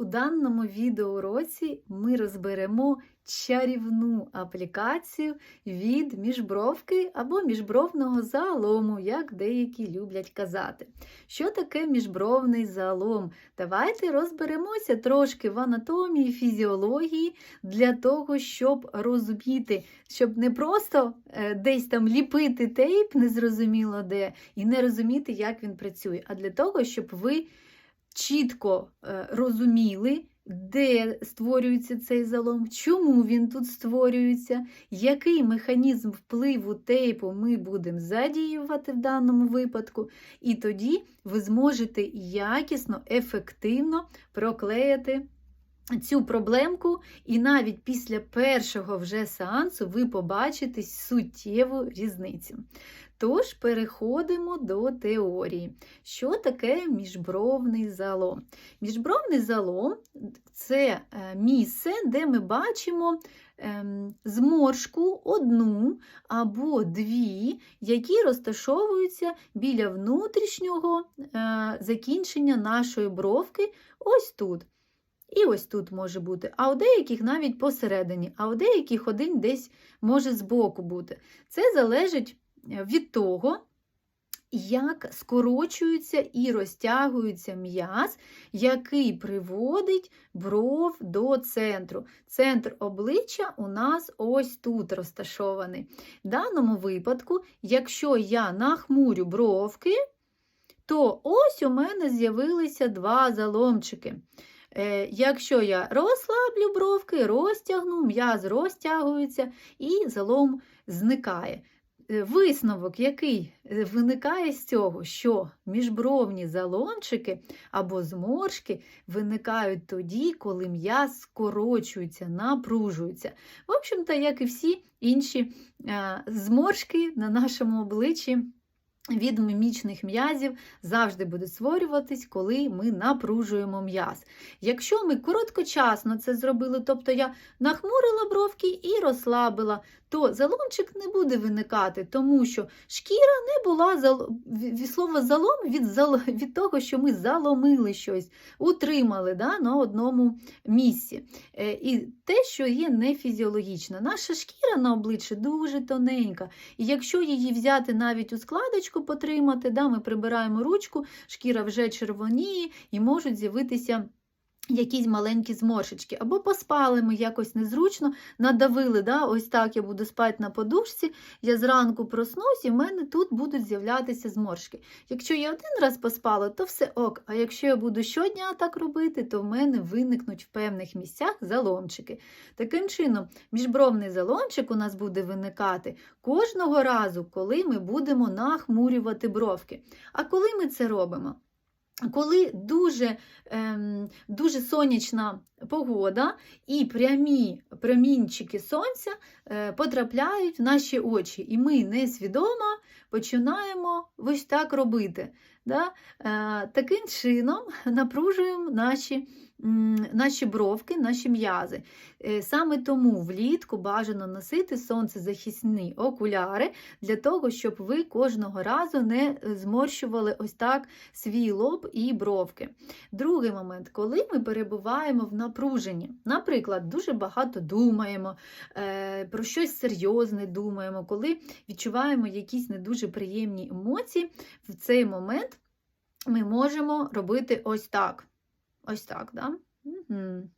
У даному відеоуроці ми розберемо чарівну аплікацію від міжбровки або міжбровного залому, як деякі люблять казати. Що таке міжбровний залом? Давайте розберемося трошки в анатомії, фізіології для того, щоб розуміти, щоб не просто е, десь там ліпити тейп, незрозуміло де, і не розуміти, як він працює, а для того, щоб ви чітко е, розуміли, де створюється цей залом, чому він тут створюється, який механізм впливу тейпу ми будемо задіювати в даному випадку, і тоді ви зможете якісно, ефективно проклеїти. Цю проблемку, і навіть після першого вже сеансу ви побачите суттєву різницю. Тож переходимо до теорії. Що таке міжбровний залом? Міжбровний залом це місце, де ми бачимо ем, зморшку одну або дві, які розташовуються біля внутрішнього е, закінчення нашої бровки, ось тут. І ось тут може бути, а у деяких навіть посередині, а у деяких один десь може збоку бути. Це залежить від того, як скорочується і розтягується м'яз, який приводить бров до центру. Центр обличчя у нас ось тут розташований. В даному випадку, якщо я нахмурю бровки, то ось у мене з'явилися два заломчики. Е, якщо я розслаблю бровки, розтягну, м'яз розтягується і залом зникає. Е, висновок, який е, виникає з цього, що міжбровні заломчики або зморшки виникають тоді, коли м'яз скорочується, напружується. В общем-то, як і всі інші зморшки на нашому обличчі від мімічних м'язів завжди буде створюватись, коли ми напружуємо м'яз. Якщо ми короткочасно це зробили, тобто я нахмурила бровки і розслабила, то заломчик не буде виникати, тому що шкіра не була зал... від слова залом від зал... від того, що ми заломили щось, утримали да, на одному місці. Е, і те, що є нефізіологічно. Наша шкіра на обличчі дуже тоненька. І якщо її взяти навіть у складочку, потримати, да, ми прибираємо ручку, шкіра вже червоніє і можуть з'явитися. Якісь маленькі зморшечки, або поспали ми якось незручно, надавили, да, ось так я буду спати на подушці, я зранку проснусь, і в мене тут будуть з'являтися зморшки. Якщо я один раз поспала, то все ок. А якщо я буду щодня так робити, то в мене виникнуть в певних місцях заломчики. Таким чином, міжбровний заломчик у нас буде виникати кожного разу, коли ми будемо нахмурювати бровки. А коли ми це робимо? Коли дуже ем, дуже сонячна погода і прямі промінчики сонця е, потрапляють в наші очі, і ми несвідомо починаємо ось так робити. Да? Е, таким чином напружуємо наші наші бровки, наші м'язи. Е, саме тому влітку бажано носити сонцезахисні окуляри для того, щоб ви кожного разу не зморщували ось так свій лоб і бровки. Другий момент, коли ми перебуваємо в напруженні, наприклад, дуже багато думаємо, е, про щось серйозне думаємо, коли відчуваємо якісь не дуже приємні емоції, в цей момент ми можемо робити ось так. Ось так, да? Угу.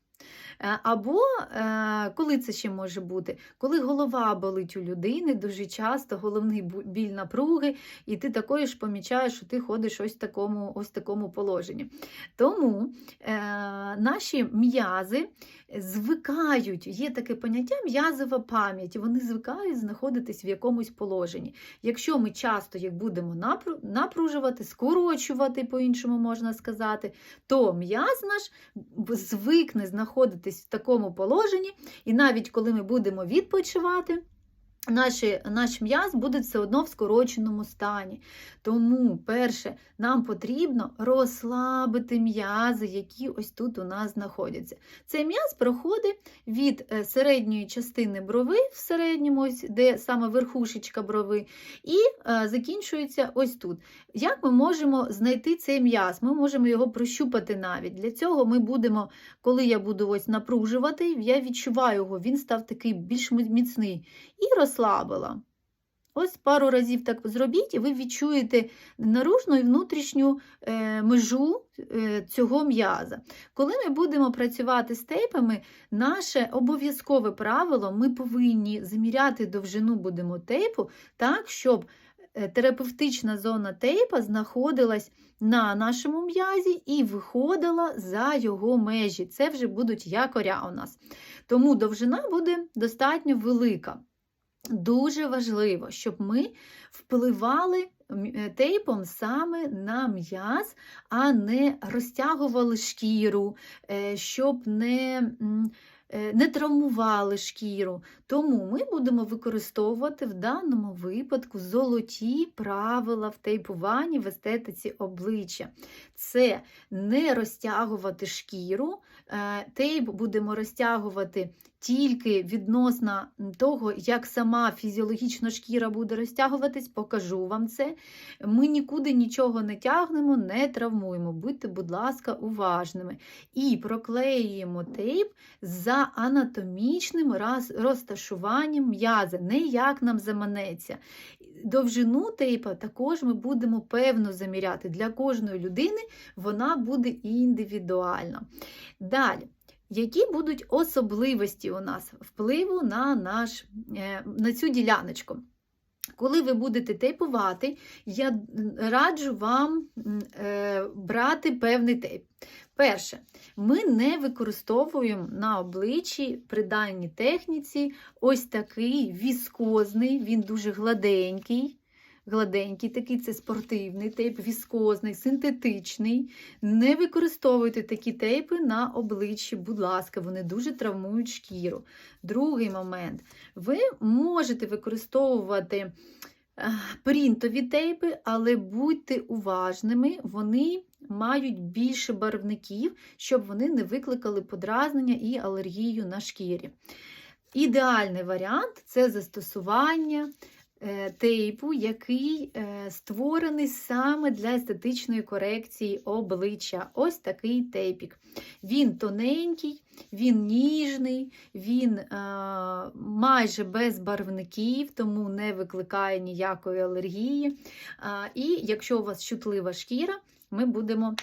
Або е, коли це ще може бути? Коли голова болить у людини, дуже часто головний біль напруги, і ти такою ж помічаєш, що ти ходиш ось в такому ось такому положенні. Тому е, наші м'язи звикають, є таке поняття м'язова пам'ять, вони звикають знаходитись в якомусь положенні. Якщо ми часто їх будемо напружувати, скорочувати, по-іншому можна сказати, то м'яз наш звикне знаходитись в такому положенні, і навіть коли ми будемо відпочивати, наші, наш м'яз буде все одно в скороченому стані. Тому, перше, нам потрібно розслабити м'язи, які ось тут у нас знаходяться. Цей м'яз проходить від е, середньої частини брови, в середньому, ось, де саме верхушечка брови, і е, закінчується ось тут. Як ми можемо знайти цей м'яз? Ми можемо його прощупати навіть. Для цього ми будемо, коли я буду ось напружувати, я відчуваю його, він став такий більш міцний. І розслабила. Ось пару разів так зробіть, і ви відчуєте наружну і внутрішню е, межу е, цього м'яза. Коли ми будемо працювати з тейпами, наше обов'язкове правило, ми повинні заміряти довжину будемо тейпу так, щоб е, терапевтична зона тейпа знаходилась на нашому м'язі і виходила за його межі. Це вже будуть якоря у нас. Тому довжина буде достатньо велика. Дуже важливо, щоб ми впливали е, тейпом саме на м'яз, а не розтягували шкіру, е, щоб не е, не травмували шкіру. Тому ми будемо використовувати в даному випадку золоті правила в тейпуванні в естетиці обличчя. Це не розтягувати шкіру, тейп будемо розтягувати тільки відносно того, як сама фізіологічна шкіра буде розтягуватись, покажу вам це. Ми нікуди нічого не тягнемо, не травмуємо. Будьте, будь ласка, уважними. І проклеюємо тейп за анатомічним розташуванням м'яза, не як нам заманеться. Довжину тейпа також ми будемо певно заміряти. Для кожної людини вона буде індивідуальна. Далі. Які будуть особливості у нас впливу на, наш, е, на цю діляночку? Коли ви будете тейпувати, я раджу вам е, брати певний тейп. Перше, ми не використовуємо на обличчі при даній техніці ось такий віскозний, він дуже гладенький гладенький, такий це спортивний тейп, віскозний, синтетичний. Не використовуйте такі тейпи на обличчі, будь ласка, вони дуже травмують шкіру. Другий момент. Ви можете використовувати принтові тейпи, але будьте уважними, вони мають більше барвників, щоб вони не викликали подразнення і алергію на шкірі. Ідеальний варіант це застосування Е, тейпу, який е, створений саме для естетичної корекції обличчя. Ось такий тейпік. Він тоненький, він ніжний, він е, майже без барвників, тому не викликає ніякої алергії. І якщо у вас чутлива шкіра, ми будемо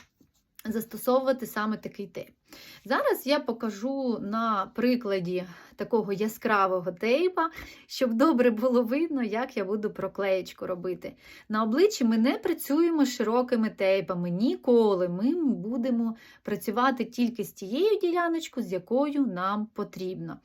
застосовувати саме такий тейп. Зараз я покажу на прикладі такого яскравого тейпа, щоб добре було видно, як я буду проклеєчку робити. На обличчі ми не працюємо широкими тейпами ніколи. Ми будемо працювати тільки з тією діляночкою, з якою нам потрібно.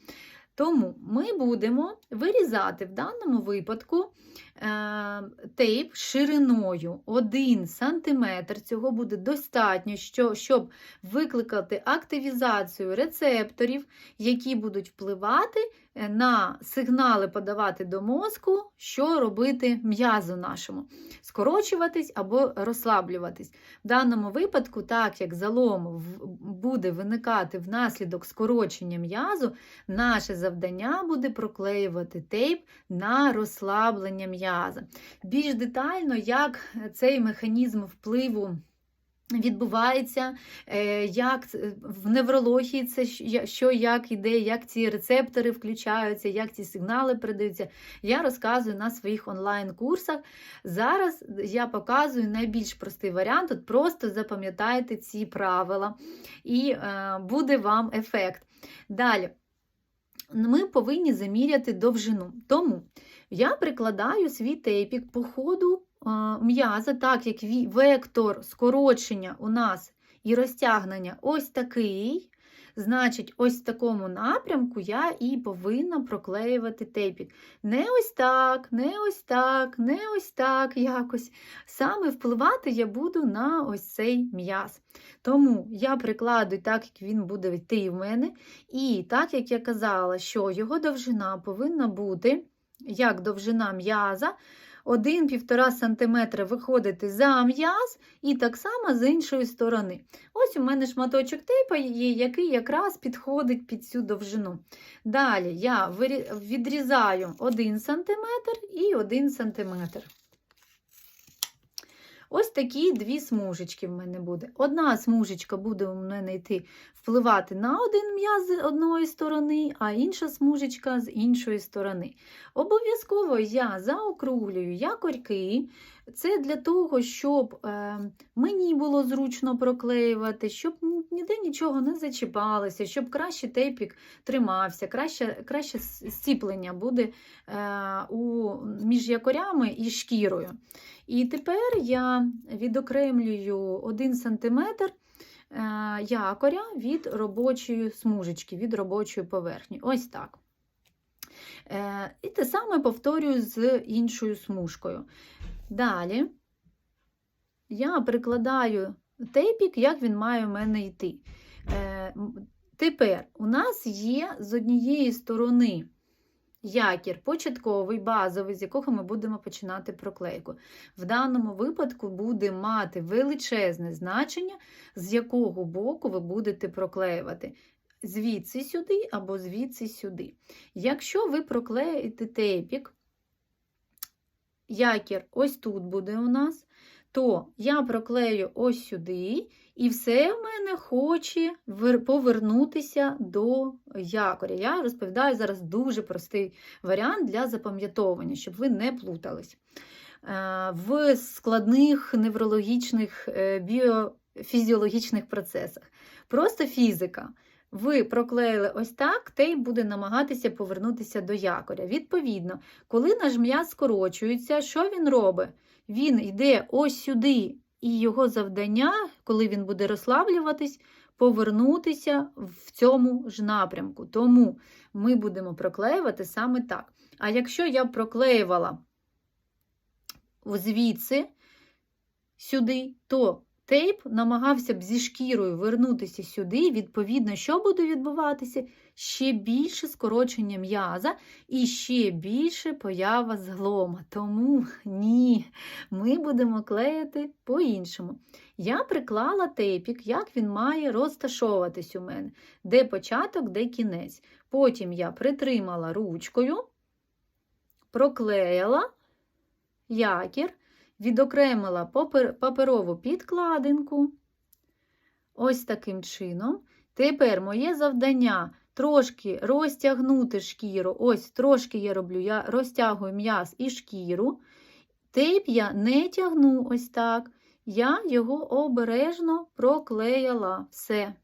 Тому ми будемо вирізати в даному випадку е, тейп шириною 1 см. Цього буде достатньо, щоб викликати активізацію рецепторів, які будуть впливати на сигнали подавати до мозку, що робити м'язу нашому, скорочуватись або розслаблюватись. В даному випадку, так як залом буде виникати внаслідок скорочення м'язу, наше завдання буде проклеювати тейп на розслаблення м'яза. Більш детально, як цей механізм впливу. Відбувається, е, як в неврології це що, як іде, як ці рецептори включаються, як ці сигнали передаються. Я розказую на своїх онлайн-курсах. Зараз я показую найбільш простий варіант. От Просто запам'ятайте ці правила, і е, буде вам ефект. Далі, ми повинні заміряти довжину. Тому я прикладаю свій тейпік по ходу м'яза, так як вектор скорочення у нас і розтягнення ось такий, значить, ось в такому напрямку я і повинна проклеювати тейпік. Не ось так, не ось так, не ось так якось. Саме впливати я буду на ось цей м'яз. Тому я прикладую так, як він буде йти в мене. І так як я казала, що його довжина повинна бути як довжина м'яза. 1-1,5 см виходити за м'яз, і так само з іншої сторони. Ось у мене шматочок тейпа є, який якраз підходить під цю довжину. Далі я відрізаю 1 см і 1 см. Ось такі дві смужечки в мене буде. Одна смужечка буде у мене йти впливати на один м'яз з одної сторони, а інша смужечка з іншої сторони. Обов'язково я заокруглюю якорьки. Це для того, щоб е, мені було зручно проклеювати, щоб ніде нічого не зачіпалося, щоб краще тейпік тримався, краще, краще зціплення буде е, у, між якорями і шкірою. І тепер я відокремлюю 1 см якоря від робочої смужечки, від робочої поверхні. Ось так. Е, І те саме повторюю з іншою смужкою. Далі я прикладаю тейпік, як він має у мене йти. Е, Тепер у нас є з однієї сторони якір початковий, базовий, з якого ми будемо починати проклейку. В даному випадку буде мати величезне значення, з якого боку ви будете проклеювати. Звідси сюди або звідси сюди. Якщо ви проклеїте тейпік, якір ось тут буде у нас, то я проклею ось сюди, і все в мене хоче повернутися до якоря. Я розповідаю зараз дуже простий варіант для запам'ятовування, щоб ви не плутались. Е, В складних неврологічних е, біофізіологічних процесах. Просто фізика. Ви проклеїли ось так, тейп буде намагатися повернутися до якоря. Відповідно, коли наш м'яз скорочується, що він робить? Він йде ось сюди, і його завдання, коли він буде розслаблюватись, повернутися в цьому ж напрямку. Тому ми будемо проклеювати саме так. А якщо я проклеювала звідси сюди, то тейп намагався б зі шкірою вернутися сюди. Відповідно, що буде відбуватися? Ще більше скорочення м'яза і ще більше поява зглома. Тому ні, ми будемо клеїти по-іншому. Я приклала тейпік, як він має розташовуватись у мене, де початок, де кінець. Потім я притримала ручкою, проклеїла якір, відокремила папер- паперову підкладинку. Ось таким чином. Тепер моє завдання трошки розтягнути шкіру. Ось трошки я роблю, я розтягую м'яз і шкіру. Тейп я не тягну ось так. Я його обережно проклеїла. Все.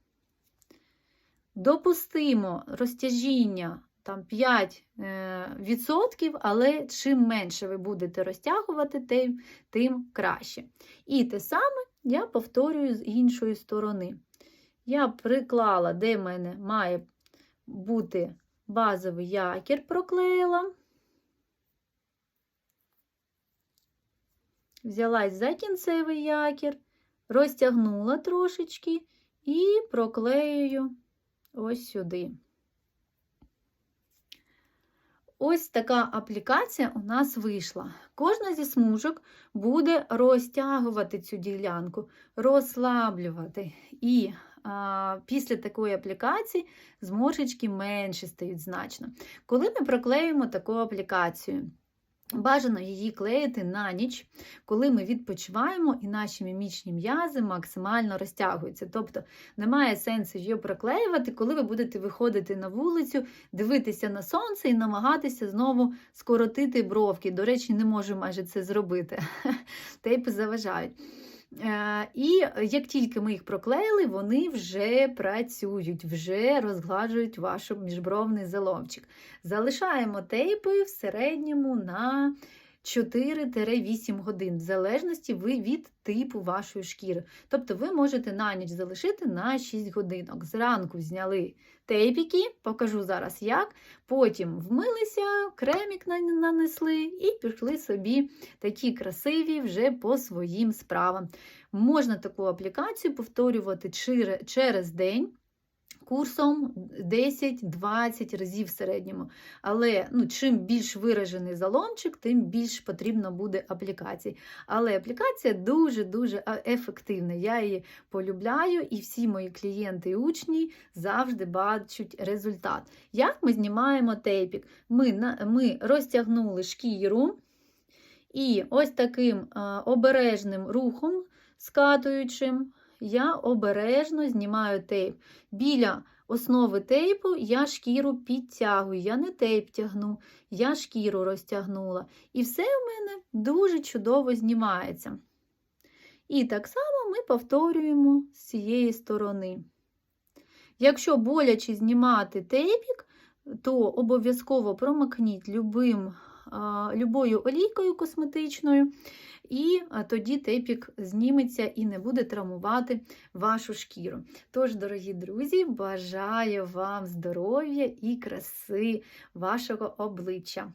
Допустимо розтяжіння там 5%, е, але чим менше ви будете розтягувати, тим, тим краще. І те саме я повторюю з іншої сторони. Я приклала, де в мене має бути базовий якір, проклеїла. Взялась за кінцевий якір, розтягнула трошечки і проклеюю ось сюди. Ось така аплікація у нас вийшла. Кожна зі смужок буде розтягувати цю ділянку, розслаблювати. І а, після такої аплікації зморшечки менше стають значно. Коли ми проклеюємо таку аплікацію, Бажано її клеїти на ніч, коли ми відпочиваємо і наші мімічні м'язи максимально розтягуються. Тобто немає сенсу її проклеювати, коли ви будете виходити на вулицю, дивитися на сонце і намагатися знову скоротити бровки. До речі, не можу майже це зробити. Тейпи заважають. Е, І як тільки ми їх проклеїли, вони вже працюють, вже розгладжують ваш міжбровний заломчик. Залишаємо тейпи в середньому на 4-8 годин, в залежності ви від типу вашої шкіри. Тобто ви можете на ніч залишити на 6 годинок. Зранку зняли тейпіки, покажу зараз як. Потім вмилися, кремік нанесли і пішли собі такі красиві вже по своїм справам. Можна таку аплікацію повторювати через день. Курсом 10-20 разів в середньому. Але ну, чим більш виражений заломчик, тим більш потрібно буде аплікацій. Але аплікація дуже-дуже ефективна. Я її полюбляю, і всі мої клієнти і учні завжди бачать результат. Як ми знімаємо тейпік? Ми, ми розтягнули шкіру і ось таким обережним рухом, скатуючим, я обережно знімаю тейп. Біля основи тейпу я шкіру підтягую, я не тейп тягну, я шкіру розтягнула. І все в мене дуже чудово знімається. І так само ми повторюємо з цієї сторони. Якщо боляче знімати тейпік, то обов'язково промокніть любим, любою олійкою косметичною, і тоді тепік зніметься і не буде травмувати вашу шкіру. Тож, дорогі друзі, бажаю вам здоров'я і краси вашого обличчя.